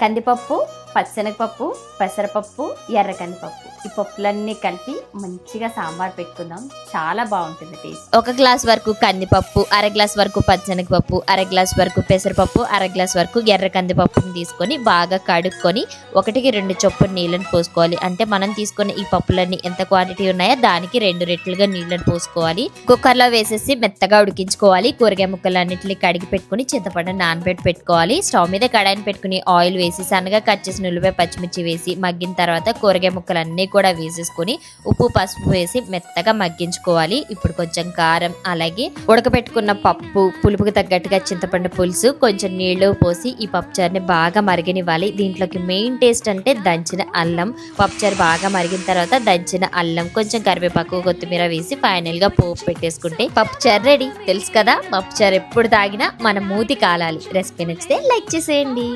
కందిపప్పు పచ్చనగపప్పు పెసరపప్పు ఎర్ర కందిపప్పు ఈ పప్పులన్నీ కలిపి మంచిగా సాంబార్ పెట్టుకుందాం. చాలా బాగుంటుంది టేస్ట్. ఒక గ్లాస్ వరకు కందిపప్పు అర గ్లాస్ వరకు పచ్చనగపప్పు అర గ్లాస్ వరకు పెసరపప్పు అర గ్లాస్ వరకు ఎర్ర కందిపప్పుని తీసుకొని బాగా కడుక్కొని ఒకటికి రెండు చొప్పున నీళ్ళని పోసుకోవాలి. అంటే మనం తీసుకున్న ఈ పప్పులన్నీ ఎంత క్వాంటిటీ ఉన్నాయో దానికి రెండు రెట్లుగా నీళ్ళని పోసుకోవాలి. కుక్కర్లో వేసేసి మెత్తగా ఉడికించుకోవాలి. కూరగాయ ముక్కలన్నింటినీ కడిగి పెట్టుకుని చింతపండు నానబెట్టి పెట్టుకోవాలి. స్టవ్ మీద కడాయిని పెట్టుకుని ఆయిల్ వేసి సన్నగా కట్ చేసిన ఉల్లిపాయ పచ్చిమిర్చి వేసి మగ్గిన తర్వాత కూరగాయ ముక్కలన్నీ కూడా వేసేసుకొని ఉప్పు పసుపు వేసి మెత్తగా మగ్గించుకోవాలి. ఇప్పుడు కొంచెం కారం అలాగే ఉడకబెట్టుకున్న పప్పు పులుపుకి తగ్గట్టుగా చింతపండు పులుసు కొంచెం నీళ్ళు పోసి ఈ పప్పుచారుని బాగా మరిగనివ్వాలి. దీంట్లోకి మెయిన్ టేస్ట్ అంటే దంచిన అల్లం. పప్పుచారు బాగా మరిగిన తర్వాత దంచిన అల్లం కొంచెం కరివేపాకు కొత్తిమీర వేసి ఫైనల్గా పోపు పెట్టేసుకుంటే పప్పుచారు రెడీ. తెలుసు కదా పప్పుచారు ఎప్పుడు తాగినా మన మూతి కాలాలి. రెసిపీ నచ్చితే లైక్ చేసేయండి.